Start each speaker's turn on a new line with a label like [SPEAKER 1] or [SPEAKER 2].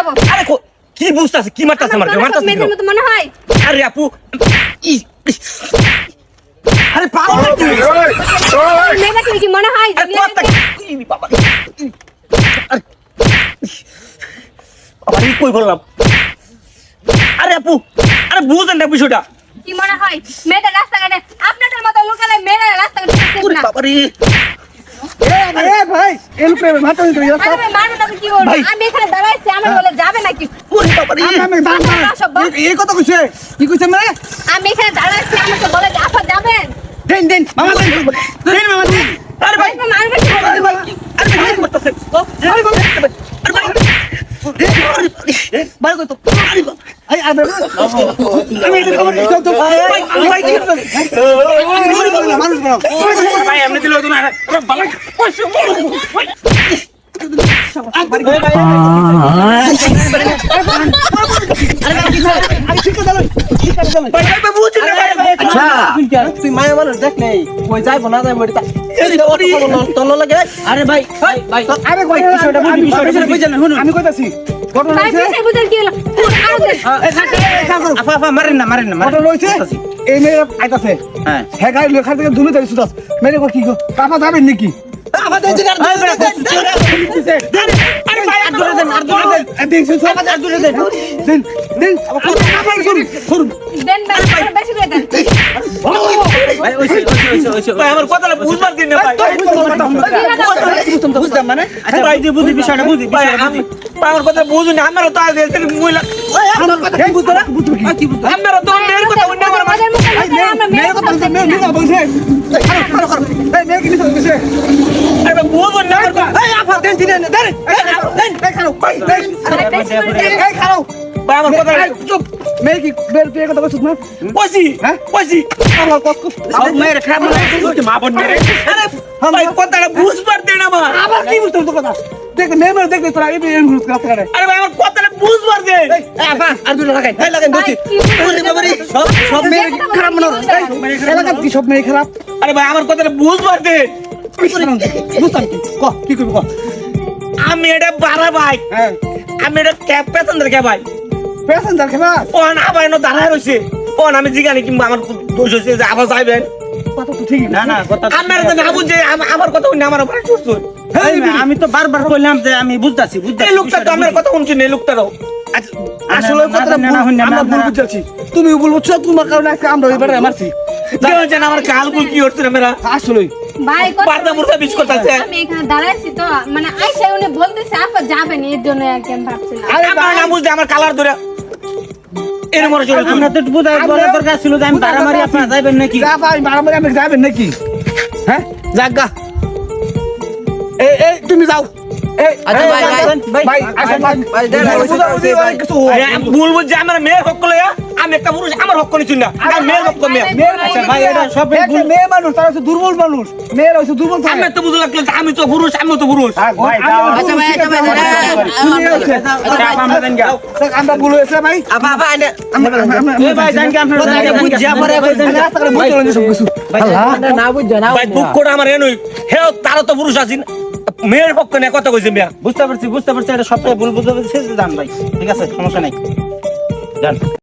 [SPEAKER 1] যাব।
[SPEAKER 2] আরে কো- কি বুঝতাছে কি মারতাছে আমার মারতাছে
[SPEAKER 1] মেয়েদের মতো মনে হয়।
[SPEAKER 2] আরে আপু আরে পাগল নাকি?
[SPEAKER 1] মেয়ে কি মনে হয়?
[SPEAKER 2] বাবা আরে কই বললাম? আরে আপু আরে বুঝেন না বিষয়টা।
[SPEAKER 1] কি মনে হয়? মেয়েদের রাস্তাঘাটে আপনাদের মতো লোকালে মেয়েরা রাস্তাঘাটে না।
[SPEAKER 2] বাবা রে।
[SPEAKER 3] ভাই মাথা নিতে
[SPEAKER 1] আরে আমি কি বলব আমি এখানে দাঁড়াইছি আমার বলে যাবে নাকি?
[SPEAKER 2] বাবা
[SPEAKER 3] আমি
[SPEAKER 1] আসো,
[SPEAKER 3] এই কথা কইছে? কি কইছে মানে?
[SPEAKER 1] আমি এখানে দাঁড়াইছি আমাকে বলে যে আপা যাবেন।
[SPEAKER 3] দেন দেন মামা দেন। দেন মামা দেন।
[SPEAKER 2] আরে ভাই
[SPEAKER 1] ভাই, মারবে কি
[SPEAKER 2] আরে ভাই ভাই করতেছে ভাই ভাই ভাই। ভাই।
[SPEAKER 4] আচ্ছা তুই মায়া মানুষ দেখ নেই ওই যাইবো না যাইবো তল লাগে আরে ভাই
[SPEAKER 3] আরে ভাই বিষয়টা বুঝি বিষয়টা বুঝি আমি কইতাছি ঘটনা
[SPEAKER 1] কি হলো? আরও দেন।
[SPEAKER 4] আপা আপা মারেন না মারেন না মারেন
[SPEAKER 3] ঘটনা এই মেয়ে আইতাছে
[SPEAKER 4] হ্যাঁ
[SPEAKER 3] হ্যাঁ গাড়ি লেখা থেকে দুলে ধরে সুদাস মেরে কো কি গো কাপা যাবেন নাকি
[SPEAKER 4] আমাদের জিগার
[SPEAKER 2] আরে ভাই আর ধরে দেন আর ধরে দেন
[SPEAKER 3] দেন শুন সব আর দূরে দেন দেন দেন কাপা শুরু শুরু
[SPEAKER 1] দেন ভাই, বেশি করে দেন।
[SPEAKER 4] ভাই ওইছে ওইছে ওইছে ওইছে
[SPEAKER 2] ভাই আমার কথাটা বুঝবার দিন না ভাই
[SPEAKER 4] বুঝতাম মানে আচ্ছা ভাই যে বুঝি বিষয়টা বুঝি
[SPEAKER 2] ভাই
[SPEAKER 4] বিষয়টা
[SPEAKER 2] আমি আমার কথা বুঝুন আমারও তো আগে থেকে মহিলা
[SPEAKER 3] আমার কথা কি বুঝতো না? বুঝতো কি?
[SPEAKER 4] কি বুঝতাম
[SPEAKER 2] আমারও তো মেয়ের কথা অন্য আমার
[SPEAKER 1] আমরা
[SPEAKER 3] মেরে
[SPEAKER 1] মেয়ের
[SPEAKER 3] কথা
[SPEAKER 1] কথা
[SPEAKER 3] মেরে মেরে বলছে। খারাপ খারাপ খারাপ। এই মেয়ে কি বলছে
[SPEAKER 2] আরে বুঝুন না আমার কথা।
[SPEAKER 3] এই আপা দেন দিন দেন দেন দেন
[SPEAKER 1] আরে বেশি করে দেন।
[SPEAKER 3] এই খারাপ।
[SPEAKER 2] ভাই আমার কথা
[SPEAKER 3] চুপ। কি কথা বলছিস না? হ্যাঁ? আমার
[SPEAKER 4] সব মেয়ের খারাপ মনে
[SPEAKER 2] মা বোন মেরে আরে ভাই কথাটা বুঝবার দিন আমার।
[SPEAKER 3] আবার কি বুঝতো কথা? দেখ মেয়ে দেখ তোরা এই কথা
[SPEAKER 2] আরে ভাই আমার কথাটা বুঝবার দে
[SPEAKER 3] এই আপা আর দুটো লাগাই এই লাগাই
[SPEAKER 1] ভাই,
[SPEAKER 3] বলছি
[SPEAKER 1] কি বুঝেন?
[SPEAKER 3] সব সব মেয়ে খারাপ মনে হয়। এই এলাকার কি সব মেয়ে খারাপ?
[SPEAKER 2] আরে ভাই আমার কথাটা বুঝবার দে
[SPEAKER 3] বুঝতাম কি ক কি করবি ক?
[SPEAKER 2] আমি এটা বাড়া ভাই।
[SPEAKER 3] হ্যাঁ।
[SPEAKER 2] আমি এটা ক্যাব প্যাসেঞ্জার কে ভাই?
[SPEAKER 3] প্যাসেঞ্জার খেলা
[SPEAKER 2] ও না ভাই না দাঁড়ায় রয়েছে ও আমি জিগানি কিংবা আমার দোষ হয়েছে যে আবার যাইবেন।
[SPEAKER 3] কথা তো ঠিকই
[SPEAKER 4] না না কথা
[SPEAKER 2] আমার তো না বুঝে আমার কথা শুনে আমার উপরে
[SPEAKER 4] না, আমি তো বারবার কইলাম যে আমি বুঝতাছি বুঝতাছি
[SPEAKER 2] এই লোকটা তো আমার কথা শুনছে না এই লোকটারও
[SPEAKER 3] আসলে কথাটা
[SPEAKER 4] না, না,
[SPEAKER 3] আমরা ভুল
[SPEAKER 4] না।
[SPEAKER 3] তুমি ভুল বুঝছ তোমার কারণে আজকে আমরা এবারে মারছি।
[SPEAKER 2] কেউ জানে আমার কালগুল কি হচ্ছে না মেরা
[SPEAKER 3] আসলে
[SPEAKER 1] ভাই, কথা
[SPEAKER 2] বারদা মুরদা বিচ করতেছে
[SPEAKER 1] আমি এখানে দাঁড়াইছি তো মানে আইসা উনি বলতেছে আপা যাবেন এর জন্য আর কি আমি ভাবছিলাম
[SPEAKER 2] আমার না বুঝতে আমার কালার ধরে। এর মরে চলে
[SPEAKER 4] আমরা তো বুঝাই বলা দরকার ছিল যে আমি বাড়াবাড়ি আপনারা যাইবেন নাকি?
[SPEAKER 3] যা ভাই মারামারি আমি যাবেন নাকি? হ্যাঁ? জাগা এই এই তুমি যাও
[SPEAKER 4] আচ্ছা,
[SPEAKER 3] হয়
[SPEAKER 2] আমি ভুল বুঝছি আমার মেয়ের হক লইয়া আমি একটা পুরুষ আমার হক নিচ্ছি না মেয়ের হক মেয়ে
[SPEAKER 3] মেয়ের
[SPEAKER 4] আচ্ছা, ভাই, এটা সবই
[SPEAKER 3] একটা
[SPEAKER 4] ভুল।
[SPEAKER 3] মেয়ে মানুষ তারা হচ্ছে দুর্বল মানুষ মেয়েরা হচ্ছে দুর্বল থাকে।
[SPEAKER 2] আমি তো আমি পুরুষ আমি তো পুরুষ।
[SPEAKER 4] আচ্ছা, আচ্ছা। আচ্ছা, আমরা
[SPEAKER 3] ভুল হয়েছে ভাই
[SPEAKER 4] না বুঝছ, না
[SPEAKER 2] আমার এনই হে তারা তো পুরুষ আছেন মেয়ের পক্ষ নিয়ে কথা কইছি মিয়া
[SPEAKER 4] বুঝতে পারছি বুঝতে পারছি, এটা সবটাই ভুল বুঝতে পারছি জান ভাই। ঠিক আছে, সমস্যা নাই। জান